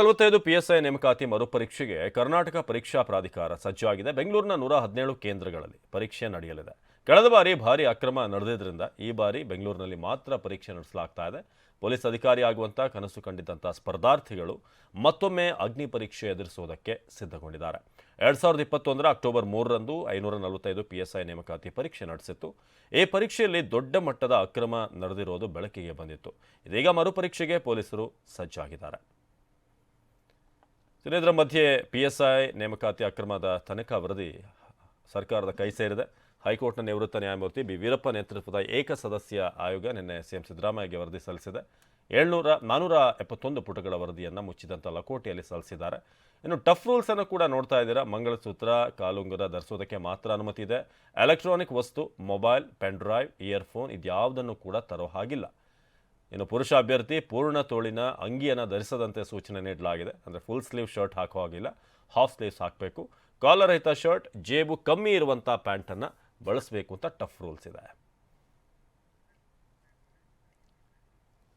ನಲವತ್ತೈದು ಪಿಎಸ್ಐ ನೇಮಕಾತಿ ಮರುಪರೀಕ್ಷೆಗೆ ಕರ್ನಾಟಕ ಪರೀಕ್ಷಾ ಪ್ರಾಧಿಕಾರ ಸಜ್ಜಾಗಿದೆ. ಬೆಂಗಳೂರಿನ ನೂರ ಹದಿನೇಳು ಕೇಂದ್ರಗಳಲ್ಲಿ ಪರೀಕ್ಷೆ ನಡೆಯಲಿದೆ. ಕಳೆದ ಬಾರಿ ಭಾರಿ ಅಕ್ರಮ ನಡೆದಿದ್ದರಿಂದ ಈ ಬಾರಿ ಬೆಂಗಳೂರಿನಲ್ಲಿ ಮಾತ್ರ ಪರೀಕ್ಷೆ ನಡೆಸಲಾಗ್ತಾ ಇದೆ. ಪೊಲೀಸ್ ಅಧಿಕಾರಿಯಾಗುವಂತಹ ಕನಸು ಕಂಡಿದ್ದಂಥ ಸ್ಪರ್ಧಾರ್ಥಿಗಳು ಮತ್ತೊಮ್ಮೆ ಅಗ್ನಿ ಪರೀಕ್ಷೆ ಎದುರಿಸುವುದಕ್ಕೆ ಸಿದ್ಧಗೊಂಡಿದ್ದಾರೆ. ಎರಡ್ ಸಾವಿರದ ಇಪ್ಪತ್ತೊಂದರ ಅಕ್ಟೋಬರ್ ಮೂರರಂದು ಐನೂರ ನಲವತ್ತೈದು ಪಿಎಸ್ಐ ನೇಮಕಾತಿ ಪರೀಕ್ಷೆ ನಡೆಸಿತ್ತು. ಈ ಪರೀಕ್ಷೆಯಲ್ಲಿ ದೊಡ್ಡ ಮಟ್ಟದ ಅಕ್ರಮ ನಡೆದಿರೋದು ಬೆಳಕಿಗೆ ಬಂದಿತ್ತು. ಇದೀಗ ಮರುಪರೀಕ್ಷೆಗೆ ಪೊಲೀಸರು ಸಜ್ಜಾಗಿದ್ದಾರೆ. ಇದರ ಮಧ್ಯೆ ಪಿ ಎಸ್ ಐ ನೇಮಕಾತಿ ಅಕ್ರಮದ ತನಿಖಾ ವರದಿ ಸರ್ಕಾರದ ಕೈ ಸೇರಿದೆ. ಹೈಕೋರ್ಟ್ನ ನಿವೃತ್ತ ನ್ಯಾಯಮೂರ್ತಿ ಬಿ. ವೀರಪ್ಪ ನೇತೃತ್ವದ ಏಕಸದಸ್ಯ ಆಯೋಗ ನಿನ್ನೆ ಸಿಎಂ ಸಿದ್ದರಾಮಯ್ಯಗೆ ವರದಿ ಸಲ್ಲಿಸಿದೆ. ಏಳ್ನೂರ, ನಾನೂರ ಎಪ್ಪತ್ತೊಂದು ಪುಟಗಳ ವರದಿಯನ್ನು ಮುಚ್ಚಿದಂಥ ಲಕೋಟೆಯಲ್ಲಿ ಸಲ್ಲಿಸಿದ್ದಾರೆ. ಇನ್ನು ಟಫ್ ರೂಲ್ಸ್ ಅನ್ನು ಕೂಡ ನೋಡ್ತಾ ಇದ್ದೀರಾ? ಮಂಗಳಸೂತ್ರ ಕಾಲುಂಗುರ ಧರಿಸೋದಕ್ಕೆ ಮಾತ್ರ ಅನುಮತಿ ಇದೆ. ಎಲೆಕ್ಟ್ರಾನಿಕ್ ವಸ್ತು, ಮೊಬೈಲ್, ಪೆನ್ ಡ್ರೈವ್, ಇಯರ್ಫೋನ್ ಇದ್ಯಾವುದನ್ನು ಕೂಡ ತರೋ ಹಾಗಿಲ್ಲ. ಇನ್ನು ಪುರುಷ ಅಭ್ಯರ್ಥಿ ಪೂರ್ಣ ತೋಳಿನ ಅಂಗಿಯನ್ನು ಧರಿಸದಂತೆ ಸೂಚನೆ ನೀಡಲಾಗಿದೆ. ಅಂದರೆ ಫುಲ್ ಸ್ಲೀವ್ ಶರ್ಟ್ ಹಾಕೋ ಹಾಗಿಲ್ಲ ಹಾಫ್ ಸ್ಲೀವ್ಸ್ ಹಾಕಬೇಕು. ಕಾಲರ್ ರಹಿತ ಶರ್ಟ್ ಜೇಬು ಕಮ್ಮಿ ಇರುವಂಥ ಪ್ಯಾಂಟನ್ನು ಬಳಸಬೇಕು ಅಂತ ಟಫ್ ರೂಲ್ಸ್ ಇದೆ.